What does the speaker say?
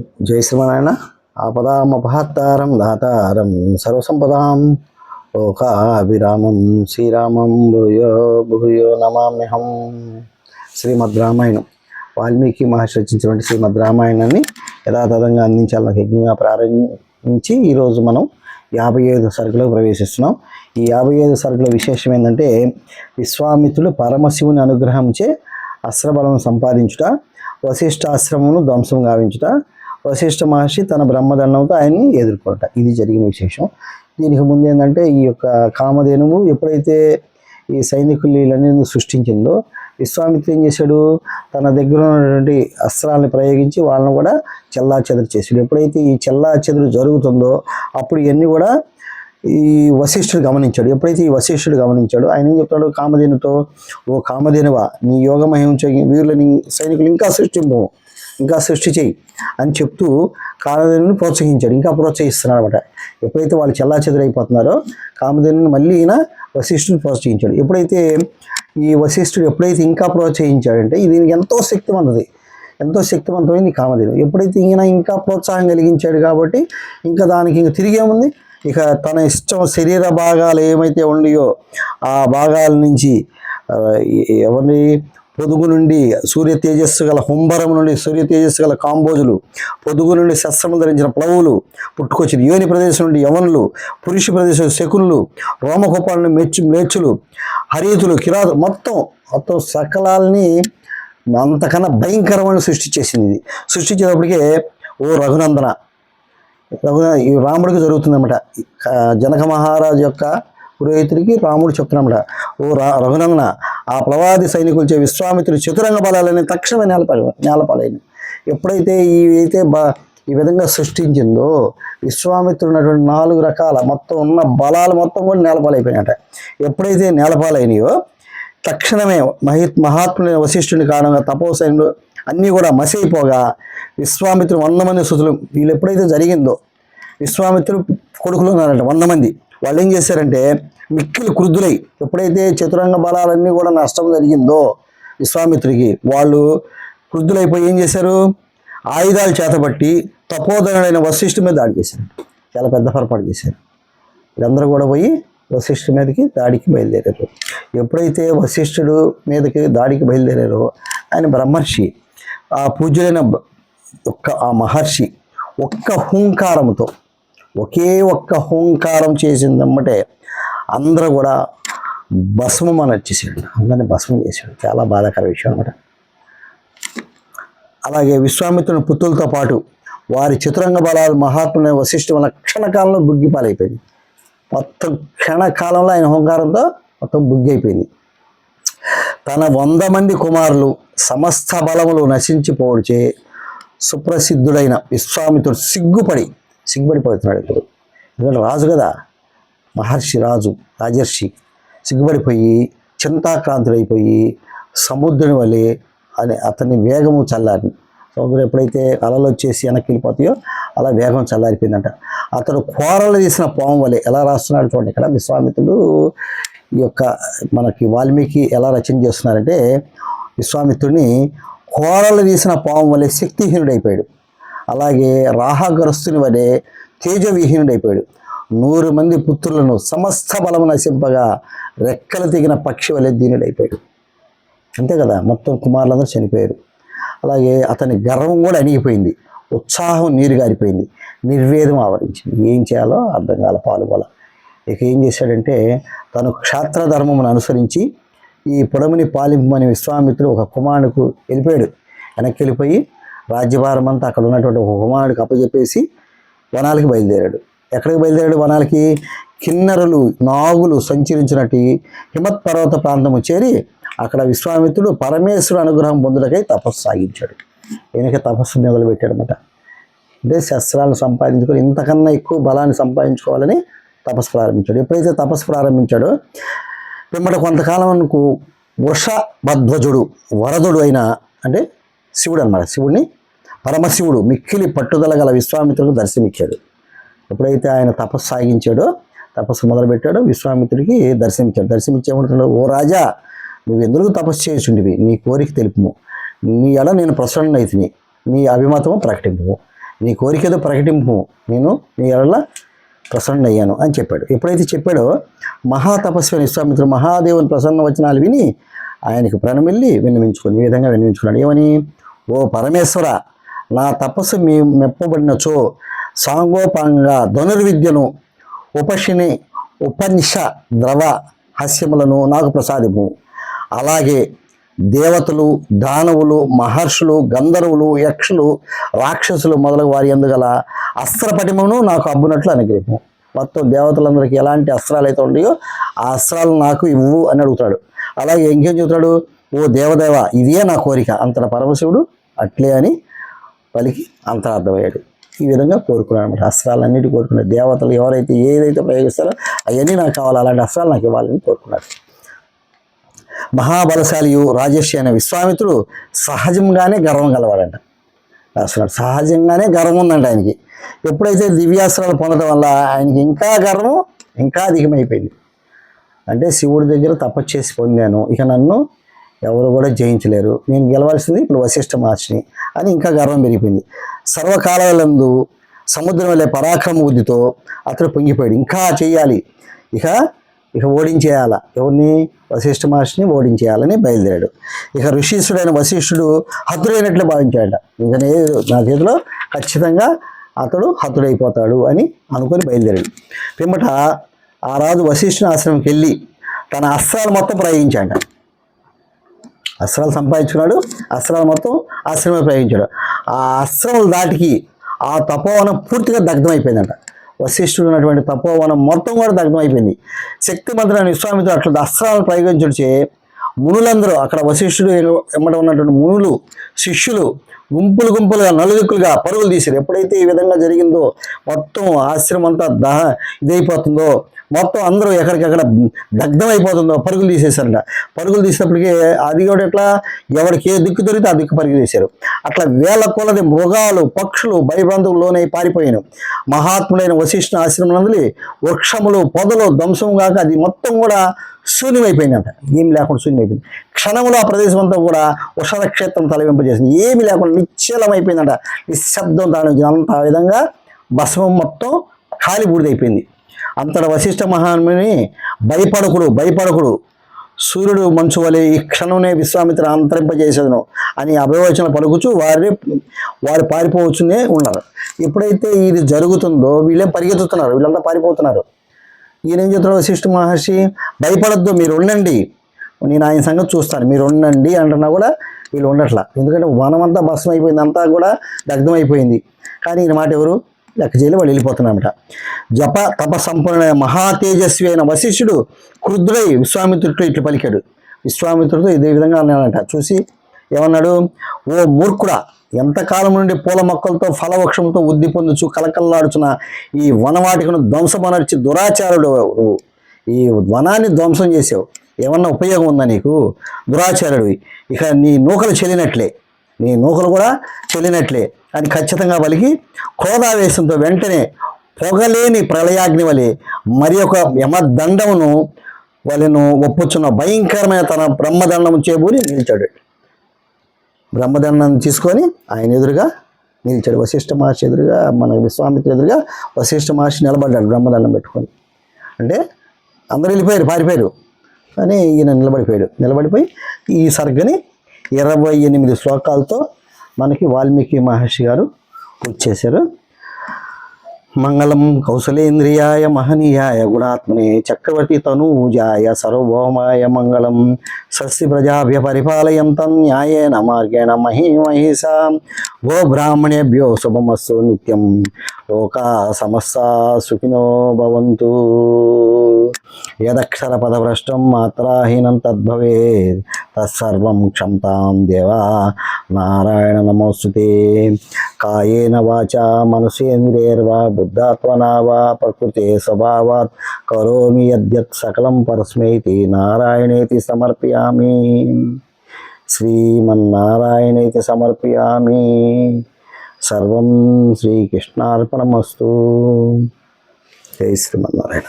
జై శ్రీమనారాయణ ఆపదామపహత్తారం దాతారం సర్వసంపదాం. లోకాభిరామం శ్రీరామం భూయో భూయో నమామ్యహం. శ్రీమద్ రామాయణం. వాల్మీకి మహర్షి రచించినటువంటి శ్రీమద్ రామాయణాన్ని యథాతథంగా అందించాలని యజ్ఞంగా ప్రారంభించి ఈరోజు మనం యాభై ఐదు సరుకులకు ప్రవేశిస్తున్నాం. ఈ యాభై ఐదు సరుకుల విశేషం ఏంటంటే విశ్వామిత్రుడు పరమశివుని అనుగ్రహంచే అస్త్రబలం సంపాదించుట వశిష్ఠాశ్రమమును ధ్వంసం గావించుట వశిష్ఠ మహర్షి తన బ్రహ్మదండంతో ఆయన్ని ఎదుర్కొనట. ఇది జరిగిన విశేషం. దీనికి ముందు ఏంటంటే ఈ యొక్క కామధేనువు ఎప్పుడైతే ఈ సైనికులు వీళ్ళని సృష్టించిందో విశ్వామిత్ర ఏం చేశాడు? తన దగ్గర ఉన్నటువంటి అస్త్రాలను ప్రయోగించి వాళ్ళని కూడా చెల్లా చెదరు చేశాడు. ఎప్పుడైతే ఈ చెల్లా చెదురు జరుగుతుందో అప్పుడు ఇవన్నీ కూడా ఈ వశిష్ఠుడు గమనించాడు. ఎప్పుడైతే ఈ వశిష్ఠుడు గమనించాడు ఆయన ఏం చెప్తాడు? కామధేనుతో ఓ కామధేనువ నీ యోగ మహించ వీరులని సైనికులు ఇంకా సృష్టింపు ఇంకా సృష్టి చేయి అని చెప్తూ కామధేనుని ప్రోత్సహించాడు. ఇంకా ప్రోత్సహిస్తున్నాడు అనమాట ఎప్పుడైతే వాళ్ళు చెల్లా చెదరైపోతున్నారో కామధేనుని మళ్ళీ ఈయన వశిష్ఠుని ప్రోత్సహించాడు. ఎప్పుడైతే ఈ వశిష్ఠుడు ఎప్పుడైతే ఇంకా ప్రోత్సహించాడంటే దీనికి ఎంతో శక్తివంతది ఎంతో శక్తివంతమైంది కామధేను. ఎప్పుడైతే ఈయన ఇంకా ప్రోత్సాహం కలిగించాడు కాబట్టి ఇంకా దానికి ఇంకా తిరిగేముంది? ఇక తన ఇష్టం శరీర భాగాలు ఏమైతే ఉన్నాయో ఆ భాగాల నుంచి ఎవరిని? పొదుగు నుండి సూర్య తేజస్సు గల హుంబరం నుండి సూర్య తేజస్సు గల కాంబోజులు పొదుగు నుండి శస్త్రము ధరించిన ప్లవులు పుట్టుకొచ్చిన యోని ప్రదేశం నుండి యవనులు పురుష ప్రదేశం శకునులు రోమకోపాల మెచ్చు మేచులు హరీతులు కిరాతు మొత్తం మొత్తం సకలాల్ని అంతకన్నా భయంకరమైన సృష్టి చేసింది ఇది. సృష్టించేటప్పటికే ఓ రఘునందన రఘున ఈ రాముడికి జరుగుతుందన్నమాట. జనక మహారాజు యొక్క పురోహితుడికి రాముడు చెప్తున్నమాట ఓ రా రఘునందన ఆ ప్రవాది సైనికులచే విశ్వామిత్రుడు చతురంగ బలాలని తక్షణమే నేలపాలి నేలపాలైన ఎప్పుడైతే ఈ అయితే బా ఈ విధంగా సృష్టించిందో విశ్వామిత్రుడు ఉన్నటువంటి నాలుగు రకాల మొత్తం ఉన్న బలాలు మొత్తం కూడా నేలపాలైపోయినట ఎప్పుడైతే నేలపాలైనయో తక్షణమే మహి మహాత్ముడైన వశిష్ఠుని కారణంగా తపోసైన్యులు అన్నీ కూడా మసైపోగా విశ్వామిత్రుడు వంద మంది సుతులు వీళ్ళు ఎప్పుడైతే జరిగిందో విశ్వామిత్రుడు కొడుకులు ఉన్నారంట వంద మంది. వాళ్ళు ఏం చేశారంటే మిక్కిలి క్రుద్ధులై ఎప్పుడైతే చతురంగ బలాలన్నీ కూడా నష్టం జరిగిందో విశ్వామిత్రుడికి వాళ్ళు క్రుద్ధులైపోయి ఏం చేశారు? ఆయుధాలు చేతబట్టి తపోధనుడైన వశిష్ఠు మీద దాడి చేశారు. చాలా పెద్ద పొరపాటు చేశారు. వీళ్ళందరూ కూడా పోయి వశిష్ఠు మీదకి దాడికి బయలుదేరారు. ఎప్పుడైతే వశిష్ఠుడు మీదకి దాడికి బయలుదేరారో ఆయన బ్రహ్మర్షి ఆ పూజ్యులైన బ- ఒక్క ఆ మహర్షి ఒక్క హూంకారంతో ఒకే ఒక్క హూంకారం చేసిందమ్మటే అందరూ కూడా భస్మం అని వచ్చేసాడు అందరిని భస్మం చేసాడు చాలా బాధాకర విషయం అనమాట అలాగే విశ్వామిత్రుని పుత్రులతో పాటు వారి చతురంగ బలాలు మహాత్ములైన వశిష్ఠం వల్ల క్షణకాలంలో బుగ్గిపాలైపోయింది మొత్తం క్షణకాలంలో ఆయన హోంకారంతో మొత్తం బుగ్గి అయిపోయింది. తన వంద మంది కుమారులు సమస్త బలములు నశించిపోవడిచే సుప్రసిద్ధుడైన విశ్వామిత్రుడు సిగ్గుపడి సిగ్గుపడిపోతున్నాడు ఇప్పుడు. ఎందుకంటే రాజు కదా మహర్షి రాజు రాజర్షి సిగ్గుపడిపోయి చింతాక్రాంతుడైపోయి సముద్రుని వలె అని అతని వేగము చల్లారి సముద్రం ఎప్పుడైతే అలలు వచ్చేసి వెనక్కి వెళ్ళిపోతాయో అలా వేగం చల్లారిపోయిందంట. అతడు కోరలు తీసిన పాము వలె ఎలా రాస్తున్నాడు చూడండి ఇక్కడ విశ్వామిత్రుడు. యొక్క మనకి వాల్మీకి ఎలా రచన చేస్తున్నారంటే విశ్వామిత్రుడిని కోరలు తీసిన పాము వలె శక్తిహీనుడైపోయాడు. అలాగే రాహగ్రస్తుని వలె తేజవిహీనుడైపోయాడు. నూరు మంది పుత్రులను సమస్త బలము నశింపగా రెక్కలు తెగిన పక్షి వలె దీనుడైపోయాడు. అంతే కదా మొత్తం కుమారులందరూ చనిపోయారు. అలాగే అతని గర్వం కూడా అణిగిపోయింది. ఉత్సాహం నీరు గారిపోయింది నిర్వేదం ఆవరించింది. ఏం చేయాలో అర్థం కాల పాలుగోల ఇక ఏం చేశాడంటే తను క్షాత్ర ధర్మమును అనుసరించి ఈ పొడముని పాలింపమని విశ్వామిత్రుడు ఒక కుమారుడికి వెళ్ళిపోయాడు. వెనక్కి వెళ్ళిపోయి రాజ్యభారం అంతా అక్కడ ఉన్నటువంటి ఒక కుమారుడికి అప్పచెప్పేసి వనాలకి బయలుదేరాడు. ఎక్కడికి బయలుదేరాడు? వనాలకి కిన్నరులు నాగులు సంచరించినట్టు హిమత్ పర్వత ప్రాంతము చేరి అక్కడ విశ్వామిత్రుడు పరమేశ్వరు అనుగ్రహం పొందుటకై తపస్సు సాగించాడు. ఈయనకి తపస్సు మొదలుపెట్టాడనమాట అంటే శస్త్రాలను సంపాదించుకొని ఇంతకన్నా ఎక్కువ బలాన్ని సంపాదించుకోవాలని తపస్సు ప్రారంభించాడు. ఎప్పుడైతే తపస్సు ప్రారంభించాడో పిమ్మట కొంతకాలం వరకు వృషభధ్వజుడు వరదుడు అయిన అంటే శివుడు అన్నమాట శివుడిని పరమశివుడు మిక్కిలి పట్టుదల గల విశ్వామిత్రుడికి దర్శనమిచ్చాడు. ఎప్పుడైతే ఆయన తపస్సు సాగించాడో తపస్సు మొదలుపెట్టాడో విశ్వామిత్రుడికి దర్శనమిచ్చాడు. దర్శనమిచ్చేమంటాడు ఓ రాజా నువ్వు ఎందుకు తపస్సు చేయుచుండివి? నీ కోరిక తెలుపుము. నీ ఎడ నేను ప్రసన్న నీ అభిమతము ప్రకటింపు నీ కోరిక ఏదో ప్రకటింపు నేను నీ ఎడల ప్రసన్న అయ్యాను అని చెప్పాడు. ఎప్పుడైతే చెప్పాడో మహాతపస్వి విశ్వామిత్రుడు మహాదేవుని ప్రసన్న వచనాలు విని ఆయనకు ప్రణమిల్లి విన్నవించుకుని ఈ విధంగా విన్నవించుకున్నాడు. ఏమని? ఓ పరమేశ్వర నా తపస్సు మీ మెప్పబడినచో సాంగోపాంగ ధనుర్విద్యను ఉపశిని ఉపనిష ద్రవ హస్యములను నాకు ప్రసాదిము అలాగే దేవతలు దానవులు మహర్షులు గంధర్వులు యక్షులు రాక్షసులు మొదలగు వారి ఎందుగల అస్త్రపటిమను నాకు అబ్బునట్లు అనుగ్రహం మొత్తం దేవతలందరికీ ఎలాంటి అస్త్రాలు అయితే ఉన్నాయో ఆ అస్త్రాలు నాకు ఇవ్వు అని అడుగుతాడు అలాగే ఇంకేం చెబుతాడు ఓ దేవదేవ ఇదే నా కోరిక. అంతట పరమశివుడు అట్లే అని పలికి అంతరార్థమయ్యాడు. ఈ విధంగా కోరుకున్నాడు అనమాట అస్త్రాలన్నిటి కోరుకున్నాడు. దేవతలు ఎవరైతే ఏదైతే ప్రయోగిస్తారో అవన్నీ నాకు కావాలి. అలాంటి అస్త్రాలు నాకు ఇవ్వాలని కోరుకున్నాడు. మహాబలశాలియు రాజర్షి అనే విశ్వామిత్రుడు సహజంగానే గర్వం గలవాడంట. అసలు సహజంగానే గర్వం ఉందంట ఆయనకి. ఎప్పుడైతే దివ్యాస్త్రాలు పొందడం వల్ల ఆయనకి ఇంకా గర్వం ఇంకా అధికమైపోయింది. అంటే శివుడి దగ్గర తపస్సు చేసి పొందాను. ఇక నన్ను ఎవరు కూడా జయించలేరు. నేను గెలవాల్సింది ఇప్పుడు వశిష్ఠ మహర్షిని అని ఇంకా గర్వం పెరిగిపోయింది. సర్వకాలందు సముద్రం వెళ్ళే పరాక్రమ బుద్ధితో అతడు పొంగిపోయాడు. ఇంకా చేయాలి. ఇక ఇక ఓడించేయాల. ఎవరిని? వశిష్ఠ మహర్షిని ఓడించేయాలని బయలుదేరాడు. ఇక ఋషీశ్వరుడైన వశిష్ఠుడు హతుడైనట్లు భావించాడు ఇంకా నా చేతిలో ఖచ్చితంగా అతడు హతుడైపోతాడు అని అనుకొని బయలుదేరాడు. పిమ్మట ఆ రాజు వశిష్ఠుని ఆశ్రమంకి వెళ్ళి తన అస్త్రాలు మొత్తం ప్రయోగించాడు అస్త్రాలు సంపాదించుకున్నాడు. అస్త్రాలు మొత్తం ఆశ్రమే ప్రయోగించాడు. ఆ అస్త్రాల దాటికి ఆ తపోవనం పూర్తిగా దగ్ధమైపోయిందంట. వశిష్ఠుడు ఉన్నటువంటి తపోవనం మొత్తం కూడా దగ్ధమైపోయింది శక్తిమంతుడైన విశ్వామితో అట్లా అస్త్రాలను ప్రయోగించుడిచే మునులందరూ అక్కడ వశిష్ఠుడు ఎమ్మట ఉన్నటువంటి మునులు శిష్యులు గుంపులు గుంపులుగా నలుదిక్కులుగా పరుగులు తీశారు. ఎప్పుడైతే ఈ విధంగా జరిగిందో మొత్తం ఆశ్రమం అంతా దహ ఇదైపోతుందో మొత్తం అందరూ ఎక్కడికెక్కడ దగ్ధం అయిపోతుందో పరుగులు తీసేశారంట. పరుగులు తీసినప్పటికీ అది కూడా ఎట్లా? ఎవరికి ఏ దిక్కు దొరికితే ఆ దిక్కు పరుగు తీశారు. అట్లా వేల కొలది మృగాలు పక్షులు భయభ్రాంతులు లోనై పారిపోయాను. మహాత్ముడైన వశిష్ఠ ఆశ్రమం నందులి వృక్షములు పొదలు ధ్వంసం కాక అది మొత్తం కూడా శూన్యమైపోయిందంట. ఏం లేకుండా శూన్యమైపోయింది. క్షణంలో ఆ ప్రదేశం అంతా కూడా ఉషర క్షేత్రం తలవింపజేసింది. ఏమి లేకుండా నిశ్చలమైపోయిందంట. నిశ్శబ్దం తాను అంత ఆ విధంగా భస్మం మొత్తం ఖాళీ బూడిదైపోయింది. అంతట వశిష్ఠ మహాముని భయపడకుడు భయపడకుడు. సూర్యుడు మంచు వలె ఈ క్షణంనే విశ్వామిత్ర అంతరింపజేసేదను అని అభివచన పలుకుచు వారి వారు పారిపోవచ్చునే ఉన్నారు. ఎప్పుడైతే ఇది జరుగుతుందో వీళ్ళేం పరిగెత్తుతున్నారు? వీళ్ళంతా పారిపోతున్నారు. ఈయన ఏం చెప్తున్నాడు వశిష్ఠ మహర్షి? భయపడద్దు మీరు ఉండండి. నేను ఆయన సంగతి చూస్తాను. మీరు ఉండండి అంటున్నా కూడా వీళ్ళు ఉండట్లా. ఎందుకంటే వనమంతా భస్మం అయిపోయింది అంతా కూడా దగ్ధం అయిపోయింది కానీ ఈయన మాట ఎవరు? లెక్క చేయలే వాళ్ళు వెళ్ళిపోతున్నారట జప తప సంపన్న మహా తేజస్వి అయిన వశిష్ఠుడు క్రుద్రై విశ్వామిత్రుడితో ఇట్లు పలికాడు. విశ్వామిత్రుడితో ఇదే విధంగా అన్నాడంట. చూసి ఏమన్నాడు? ఓ మూర్ఖుడా ఎంతకాలం నుండి పూల మొక్కలతో ఫలవృక్షంతో ఉద్ది పొందుచు కలకల్లాడుచున్న ఈ వనవాటికను ధ్వంసమనర్చి దురాచారుడు ఈ వనాన్ని ధ్వంసం చేసావు. ఏమన్నా ఉపయోగం ఉందా నీకు? దురాచారుడివి ఇక నీ నూకలు చెల్లినట్లే నీ నూకలు కూడా చెల్లినట్లే అని ఖచ్చితంగా పలికి క్రోధావేశంతో వెంటనే పొగలేని ప్రళయాగ్ని వలె మరి ఒక యమదండమును వాళ్ళను ఒప్పుచున్న భయంకరమైన తన బ్రహ్మదండము చేబూరి నిలిచాడు. బ్రహ్మదండం తీసుకొని ఆయన ఎదురుగా నిలిచాడు. వశిష్ఠ మహర్షి ఎదురుగా మన విశ్వామిత్ర ఎదురుగా వశిష్ఠ మహర్షి నిలబడ్డాడు బ్రహ్మదండం పెట్టుకొని. అంటే అందరూ వెళ్ళిపోయారు పారిపోయారు. కానీ ఈయన నిలబడిపోయాడు. నిలబడిపోయి ఈ సర్గని ఇరవై ఎనిమిది శ్లోకాలతో మనకి వాల్మీకి మహర్షి గారు వచ్చేశారు చేశారు మంగళం కౌశలేంద్రియాయ మహనీయాయ గుణాత్మనే చక్రవర్తి తనూజాయ సర్వభౌమాయ మంగళం సస్య ప్రజాభ్య పరిపాలయంతం న్యాయేన మార్గేణ మహీ గో బ్రాహ్మణేభ్యో శుభమస్సు నిత్యం. లోకా సమస్త సుఖినో భవంతు. యదక్షర పదభ్రష్టం మాత్రాహీనం తద్భవే తత్సర్వం క్షంతాం దేవా నారాయణ నమోస్తుతే. కాయేన వాచ మనసేంద్రియర్వా బుద్ధాత్మనా వా ప్రకృతే స్వభావాత్. కరోమి యద్యత్ సకలం పరస్మైతి నారాయణేతి సమర్పయామి. శ్రీమన్నారాయణేతి సమర్పయామి. సర్వం శ్రీకృష్ణార్పణమస్తు. జై శ్రీమన్నారాయణ.